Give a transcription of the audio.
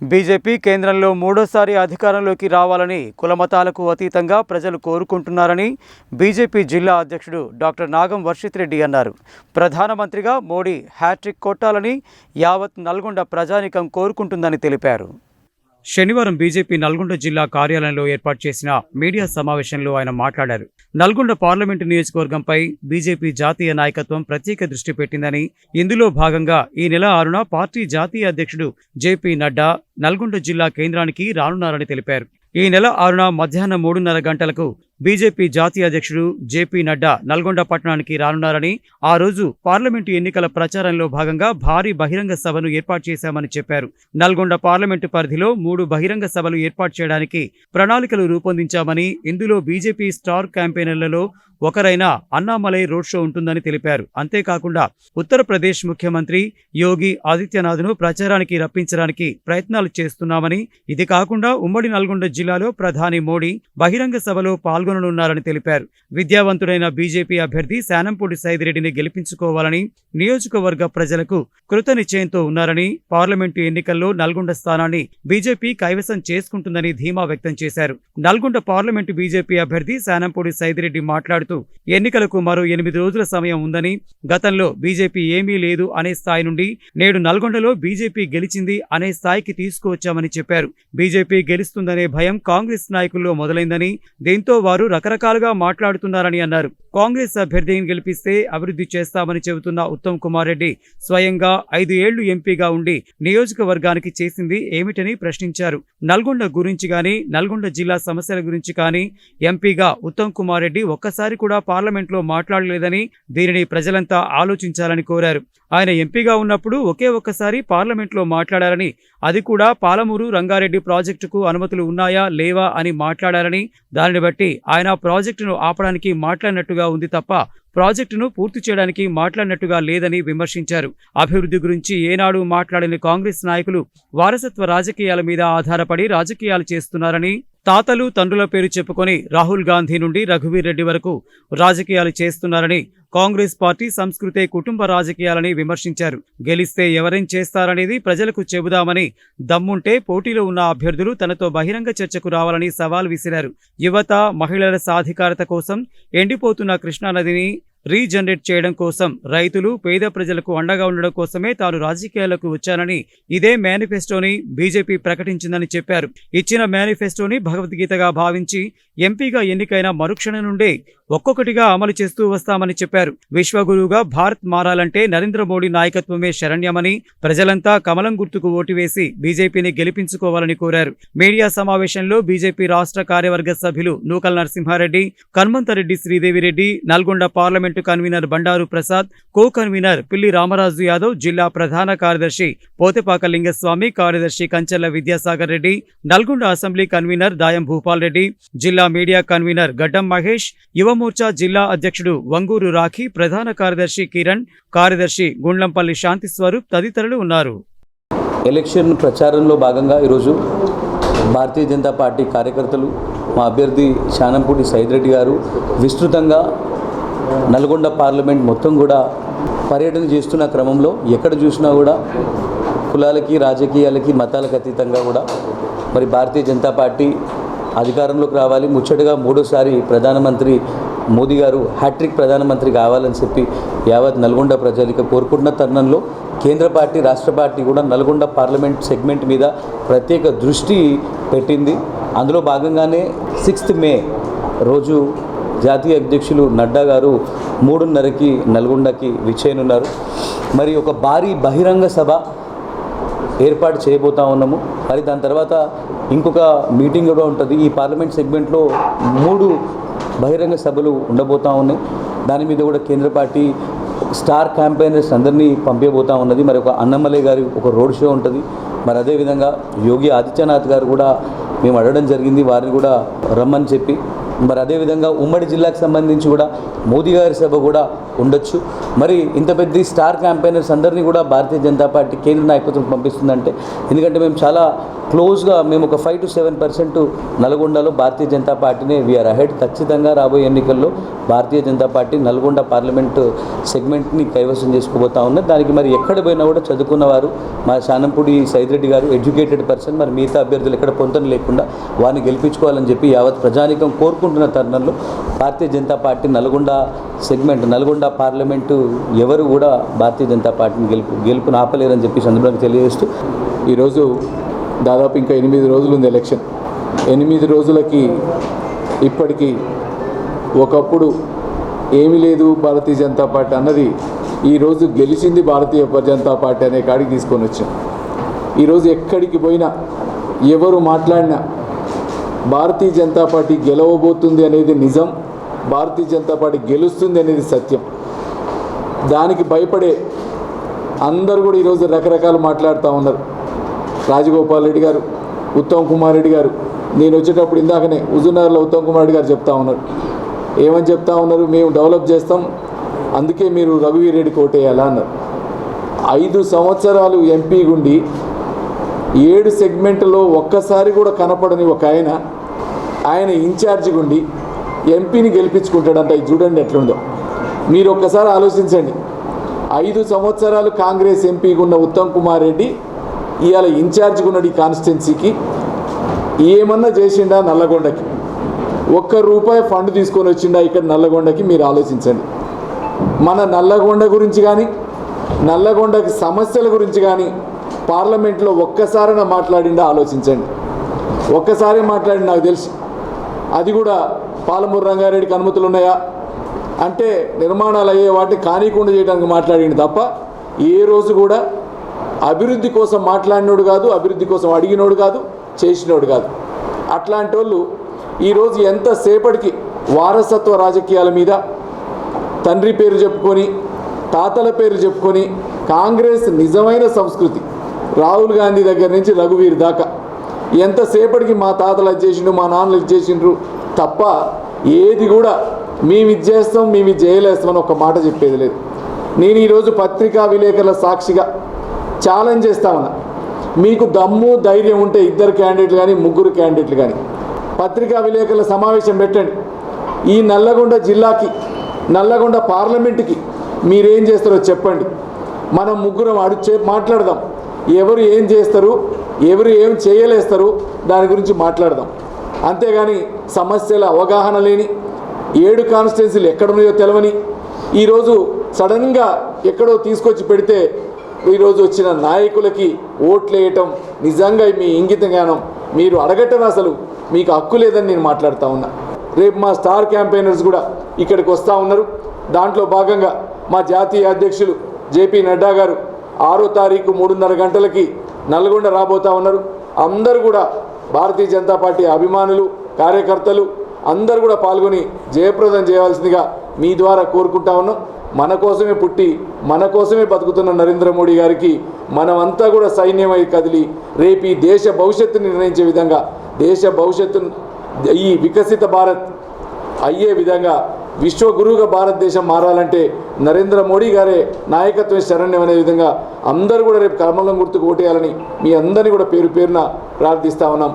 BJP కేంద్రంలో మూడోసారి అధికారంలోకి రావాలని కులమతాలకు అతీతంగా ప్రజలు కోరుకుంటున్నారని బీజేపీ జిల్లా అధ్యక్షుడు డాక్టర్ నాగం వర్షిత్ రెడ్డి అన్నారు. ప్రధానమంత్రిగా మోడీ హ్యాట్రిక్ కొట్టాలని యావత్ నల్గొండ ప్రజానికం కోరుకుంటుందని తెలిపారు. శనివారం బీజేపీ నల్గొండ జిల్లా కార్యాలయంలో ఏర్పాటు చేసిన మీడియా సమావేశంలో ఆయన మాట్లాడారు. నల్గొండ పార్లమెంటు నియోజకవర్గంపై బీజేపీ జాతీయ నాయకత్వం ప్రత్యేక దృష్టి పెట్టిందని ఇందులో భాగంగా ఈ నెల ఆరున పార్టీ జాతీయ అధ్యక్షుడు జేపీ నడ్డా నల్గొండ జిల్లా కేంద్రానికి రానున్నారని తెలిపారు. ఈ నెల ఆరున మధ్యాహ్నం మూడున్నర గంటలకు బీజేపీ జాతీయ అధ్యక్షుడు జేపీ నడ్డా నల్గొండ పట్టణానికి రానున్నారని ఆ రోజు పార్లమెంటు ఎన్నికల ప్రచారంలో భాగంగా భారీ బహిరంగ సభను ఏర్పాటు చేశామని చెప్పారు. నల్గొండ పార్లమెంటు పరిధిలో మూడు బహిరంగ సభలు ఏర్పాటు చేయడానికి ప్రణాళికలు రూపొందించామని ఇందులో బీజేపీ స్టార్ క్యాంపెయినర్లలో ఒకరైన అన్నామలై రోడ్ షో ఉంటుందని తెలిపారు. అంతేకాకుండా ఉత్తరప్రదేశ్ ముఖ్యమంత్రి యోగి ఆదిత్యనాథ్ను ప్రచారానికి రప్పించడానికి ప్రయత్నాలు చేస్తున్నామని ఇది కాకుండా ఉమ్మడి నల్గొండ జిల్లాలో ప్రధాని మోడీ బహిరంగ సభలో పాల్గొననున్నారని తెలిపారు. విద్యావంతుడైన బీజేపీ అభ్యర్థి శానంపూడి సైదిరెడ్డిని గెలిపించుకోవాలని నియోజకవర్గ ప్రజలకు కృత నిశ్చయంతో ఉన్నారని పార్లమెంటు ఎన్నికల్లో నల్గొండ స్థానాన్ని బీజేపీ కైవసం చేసుకుంటుందని ధీమా వ్యక్తం చేశారు. నల్గొండ పార్లమెంటు బీజేపీ అభ్యర్థి శానంపూడి సైదిరెడ్డి మాట్లాడుతూ ఎన్నికలకు మరో ఎనిమిది రోజుల సమయం ఉందని గతంలో బీజేపీ ఏమీ లేదు అనే స్థాయి నుండి నేడు నల్గొండలో బీజేపీ గెలిచింది అనే స్థాయికి తీసుకువచ్చామని చెప్పారు. బీజేపీ గెలుస్తుందనే భయం కాంగ్రెస్ నాయకుల్లో మొదలైందని దీంతో వారు రకరకాలుగా మాట్లాడుతున్నారని అన్నారు. కాంగ్రెస్ అభ్యర్థిని గెలిపిస్తే అభివృద్ధి చేస్తామని చెబుతున్న ఉత్తమ్ కుమార్ రెడ్డి స్వయంగా ఐదు ఏళ్ళు ఎంపీగా ఉండి నియోజకవర్గానికి చేసింది ఏమిటని ప్రశ్నించారు. నల్గొండ గురించి కానీ నల్గొండ జిల్లా సమస్యల గురించి కానీ ఎంపీగా ఉత్తమ్ కుమార్ రెడ్డి ఒక్కసారి కూడా పార్లమెంట్లో మాట్లాడలేదని దీనిని ప్రజలంతా ఆలోచించాలని కోరారు. ఆయన ఎంపీగా ఉన్నప్పుడు ఒకే ఒక్కసారి పార్లమెంట్లో మాట్లాడారని అది కూడా పాలమూరు రంగారెడ్డి ప్రాజెక్టుకు అనుమతులు ఉన్నాయా లేవా అని మాట్లాడారని దానిని బట్టి ఆయన ప్రాజెక్టును ఆపడానికి మాట్లాడినట్టుగా ఉంది తప్ప ప్రాజెక్టును పూర్తి చేయడానికి మాట్లాడినట్టుగా లేదని విమర్శించారు. అభివృద్ధి గురించి ఏనాడు మాట్లాడిన కాంగ్రెస్ నాయకులు వారసత్వ రాజకీయాల మీద ఆధారపడి రాజకీయాలు చేస్తున్నారని తాతలు తండ్రుల పేరు చెప్పుకొని రాహుల్ గాంధీ నుండి రఘువీర్ రెడ్డి వరకు రాజకీయాలు చేస్తున్నారని కాంగ్రెస్ పార్టీ సంస్కృతే కుటుంబ రాజకీయాలని విమర్శించారు. గెలిస్తే ఎవరేం చేస్తారనేది ప్రజలకు చెబుదామని దమ్ముంటే పోటీలో ఉన్న అభ్యర్థులు తనతో బహిరంగ చర్చకు రావాలని సవాల్ విసిరారు. యువత మహిళల సాధికారత కోసం ఎండిపోతున్న కృష్ణానదిని రీజనరేట్ చేయడం కోసం రైతులు పేద ప్రజలకు అండగా ఉండడం కోసమే తాను రాజకీయాలకు వచ్చానని ఇదే మేనిఫెస్టోని బీజేపీ ప్రకటించిందని చెప్పారు. ఇచ్చిన మేనిఫెస్టోని భగవద్గీతగా భావించి ఎంపీగా ఎన్నికైన మరుక్షణం నుండే ఒక్కొక్కటిగా అమలు చేస్తూ వస్తామని చెప్పారు. విశ్వగురువుగా భారత్ మారాలంటే నరేంద్ర మోడీ నాయకత్వమే శరణ్యమని ప్రజలంతా కమలం గుర్తుకు ఓటు వేసి బీజేపీని గెలిపించుకోవాలని కోరారు. మీడియా సమావేశంలో బీజేపీ రాష్ట్ర కార్యవర్గ సభ్యులు Nukal Narasimha Reddy Kanmantha Reddy Sridevi Reddy Nalgonda parliament convener Bandaru Prasad co convener Pilli Ramaraju Yadav జిల్లా ప్రధాన కార్యదర్శి పోతెపాక లింగస్వామి కార్యదర్శి కంచెల విద్యాసాగర్ రెడ్డి నల్గొండ అసెంబ్లీ కన్వీనర్ దాయం భూపాల్ రెడ్డి జిల్లా మీడియా కన్వీనర్ గడ్డం మహేష్ యువమోర్చా జిల్లా అధ్యక్షుడు వంగూరు రాఖీ ప్రధాన కార్యదర్శి కిరణ్ కార్యదర్శి గుండ్లంపల్లి శాంతి స్వరూప్ తదితరులు ఉన్నారు. ఎలక్షన్ ప్రచారంలో భాగంగా ఈరోజు భారతీయ జనతా పార్టీ కార్యకర్తలు మా అభ్యర్థి శానంపూడి సైదిరెడ్డి గారు విస్తృతంగా నల్గొండ పార్లమెంట్ మొత్తం కూడా పర్యటన చేస్తున్న క్రమంలో ఎక్కడ చూసినా కూడా కులాలకి రాజకీయాలకి మతాలకు అతీతంగా కూడా మరి భారతీయ జనతా పార్టీ అధికారంలోకి రావాలి. ముచ్చటగా మూడోసారి ప్రధానమంత్రి మోదీ గారు హ్యాట్రిక్ ప్రధానమంత్రి కావాలని చెప్పి యావత్ నల్గొండ ప్రజలకు కోరుకుంటున్న తరుణంలో కేంద్ర పార్టీ రాష్ట్ర పార్టీ కూడా నల్గొండ పార్లమెంట్ సెగ్మెంట్ మీద ప్రత్యేక దృష్టి పెట్టింది. అందులో భాగంగానే సిక్స్త్ మే రోజు జాతీయ అధ్యక్షులు నడ్డా గారు మూడున్నరకి నల్గొండకి విచ్చేయనున్నారు. మరి ఒక భారీ బహిరంగ సభ ఏర్పాటు చేయబోతా ఉన్నాము. మరి దాని తర్వాత ఇంకొక మీటింగ్ కూడా ఉంటుంది. ఈ పార్లమెంట్ సెగ్మెంట్లో మూడు బహిరంగ సభలు ఉండబోతా ఉన్నాయి. దాని మీద కూడా కేంద్ర పార్టీ స్టార్ క్యాంపెయినర్స్ అందరినీ పంపేబోతా ఉన్నది. మరి ఒక అన్నమలే గారి ఒక రోడ్ షో ఉంటుంది. మరి అదేవిధంగా యోగి ఆదిత్యనాథ్ గారు కూడా మేము అడగడం జరిగింది. వారిని కూడా రమ్మని చెప్పి మరి అదేవిధంగా ఉమ్మడి జిల్లాకు సంబంధించి కూడా మోదీ గారి సభ కూడా ఉండొచ్చు. మరి ఇంత పెద్ద స్టార్ క్యాంపెయినర్స్ అందరినీ కూడా భారతీయ జనతా పార్టీ కేంద్ర నాయకత్వం పంపిస్తుందంటే ఎందుకంటే మేము చాలా క్లోజ్గా మేము ఒక ఫైవ్ టు సెవెన్ పర్సెంట్ నల్గొండలో భారతీయ జనతా పార్టీనే వీఆర్ అహెడ్ ఖచ్చితంగా రాబోయే ఎన్నికల్లో భారతీయ జనతా పార్టీ నల్గొండ పార్లమెంటు సెగ్మెంట్ని కైవసం చేసుకోబోతా ఉన్నది. దానికి మరి ఎక్కడ పోయినా కూడా చదువుకున్నవారు మా శానంపూడి సైదిరెడ్డి గారు ఎడ్యుకేటెడ్ పర్సన్ మరి మిగతా అభ్యర్థులు ఎక్కడ పొంతన లేకుండా వారిని గెలిపించుకోవాలని చెప్పి యావత్ ప్రజానికం కోరుకుంటున్న తరుణంలో Bharatiya Janata party Nalgonda segment Nalgonda parliament ఎవరు కూడా భారతీయ జనతా పార్టీని గెలుపు గెలుపును ఆపలేరని చెప్పి సందర్భంగా తెలియజేస్తూ ఈరోజు దాదాపు ఇంకా ఎనిమిది రోజులు ఉంది ఎలక్షన్. ఎనిమిది రోజులకి ఇప్పటికీ ఒకప్పుడు ఏమీ లేదు భారతీయ జనతా పార్టీ అన్నది ఈరోజు గెలిచింది భారతీయ జనతా పార్టీ అనే కాడికి తీసుకొని వచ్చాం ఈరోజు ఎక్కడికి పోయినా ఎవరు మాట్లాడినా భారతీయ జనతా పార్టీ గెలవబోతుంది అనేది నిజం. భారతీయ జనతా పార్టీ గెలుస్తుంది అనేది సత్యం. దానికి భయపడే అందరూ కూడా ఈరోజు రకరకాలు మాట్లాడుతూ ఉన్నారు. రాజగోపాల్ రెడ్డి గారు ఉత్తమ్ కుమార్ రెడ్డి గారు నేను వచ్చేటప్పుడు ఇందాకనే హుజూర్నగర్లో ఉత్తమ్ కుమార్ రెడ్డి గారు చెప్తా ఉన్నారు. ఏమని చెప్తా ఉన్నారు? మేము డెవలప్ చేస్తాం అందుకే మీరు రఘువీర్ రెడ్డి కోటేయాలా అన్నారు. ఐదు సంవత్సరాలు ఎంపీ గుండి ఏడు సెగ్మెంట్లో ఒక్కసారి కూడా కనపడని ఒక ఆయన ఆయన ఇన్ఛార్జి గుండి ఎంపీని గెలిపించుకుంటాడంట. ఇది చూడండి ఎట్లుందో. మీరు ఒక్కసారి ఆలోచించండి. ఐదు సంవత్సరాలు కాంగ్రెస్ ఎంపీగా ఉన్న ఉత్తమ్ కుమార్ రెడ్డి ఇవాళ ఇన్ఛార్జ్గా ఉన్నాడు ఈ కాన్స్టిట్యున్సీకి. ఏమన్నా చేసిండా నల్లగొండకి? ఒక్క రూపాయి ఫండ్ తీసుకొని వచ్చిండా ఇక్కడ నల్లగొండకి? మీరు ఆలోచించండి. మన నల్లగొండ గురించి కానీ నల్లగొండకి సమస్యల గురించి కానీ పార్లమెంట్లో ఒక్కసారైనా మాట్లాడిండా ఆలోచించండి. ఒక్కసారి మాట్లాడి నాకు తెలుసు. అది కూడా పాలమూరు రంగారెడ్డికి అనుమతులు ఉన్నాయా? అంటే నిర్మాణాలు అయ్యే వాటిని కానీకుండా చేయడానికి మాట్లాడింది తప్ప ఏ రోజు కూడా అభివృద్ధి కోసం మాట్లాడినోడు కాదు అభివృద్ధి కోసం అడిగినోడు కాదు చేసినోడు కాదు. అట్లాంటి వాళ్ళు ఈరోజు ఎంతసేపటికి వారసత్వ రాజకీయాల మీద తండ్రి పేరు చెప్పుకొని తాతల పేరు చెప్పుకొని కాంగ్రెస్ నిజమైన సంస్కృతి రాహుల్ గాంధీ దగ్గర నుంచి రఘువీర్ దాకా ఎంతసేపటికి మా తాతలు అది చేసిండ్రు మా నాన్నలు ఇది చేసిండ్రు తప్ప ఏది కూడా మేము ఇది చేస్తాం మేము ఇది చేయలేస్తామని ఒక మాట చెప్పేది లేదు. నేను ఈరోజు పత్రికా విలేకరుల సాక్షిగా ఛాలెంజ్ చేస్తా ఉన్నా. మీకు దమ్ము ధైర్యం ఉంటే ఇద్దరు క్యాండిడేట్లు కానీ ముగ్గురు క్యాండిడేట్లు కానీ పత్రికా విలేకరుల సమావేశం పెట్టండి. ఈ నల్లగొండ జిల్లాకి నల్లగొండ పార్లమెంటుకి మీరేం చేస్తారో చెప్పండి. మనం ముగ్గురం అడు మాట్లాడదాం. ఎవరు ఏం చేస్తారు ఎవరు ఏం చేయలేస్తారు దాని గురించి మాట్లాడదాం. అంతేగాని సమస్యల అవగాహన లేని ఏడు కాన్స్టిట్యున్సీలు ఎక్కడున్నాయో తెలవని ఈరోజు సడన్గా ఎక్కడో తీసుకొచ్చి పెడితే ఈరోజు వచ్చిన నాయకులకి ఓట్లు వేయటం నిజంగా మీ ఇంగిత జ్ఞానం. మీరు అడగటం అసలు మీకు హక్కు లేదని నేను మాట్లాడుతూ ఉన్నా. రేపు మా స్టార్ క్యాంపెయినర్స్ కూడా ఇక్కడికి వస్తూ ఉన్నారు. దాంట్లో భాగంగా మా జాతీయ అధ్యక్షులు జేపీ నడ్డా గారు ఆరో తారీఖు మూడున్నర గంటలకి నల్గొండ రాబోతా ఉన్నారు. అందరూ కూడా భారతీయ జనతా పార్టీ అభిమానులు కార్యకర్తలు అందరూ కూడా పాల్గొని జయప్రదం చేయవలసిందిగా మీ ద్వారా కోరుకుంటా ఉన్నాం. మన కోసమే పుట్టి మన కోసమే బతుకుతున్న నరేంద్ర మోడీ గారికి మనమంతా కూడా సైన్యమై కదిలి రేపు ఈ దేశ భవిష్యత్తు నిర్ణయించే విధంగా దేశ భవిష్యత్తు ఈ వికసిత భారత్ అయ్యే విధంగా విశ్వగురువుగా భారతదేశం మారాలంటే నరేంద్ర మోడీ గారే నాయకత్వం శరణ్యం అనే విధంగా అందరూ కూడా రేపు కర్మలం గుర్తుకు ఓటేయాలని మీ అందరినీ కూడా పేరు పేరున ప్రార్థిస్తా ఉన్నాం.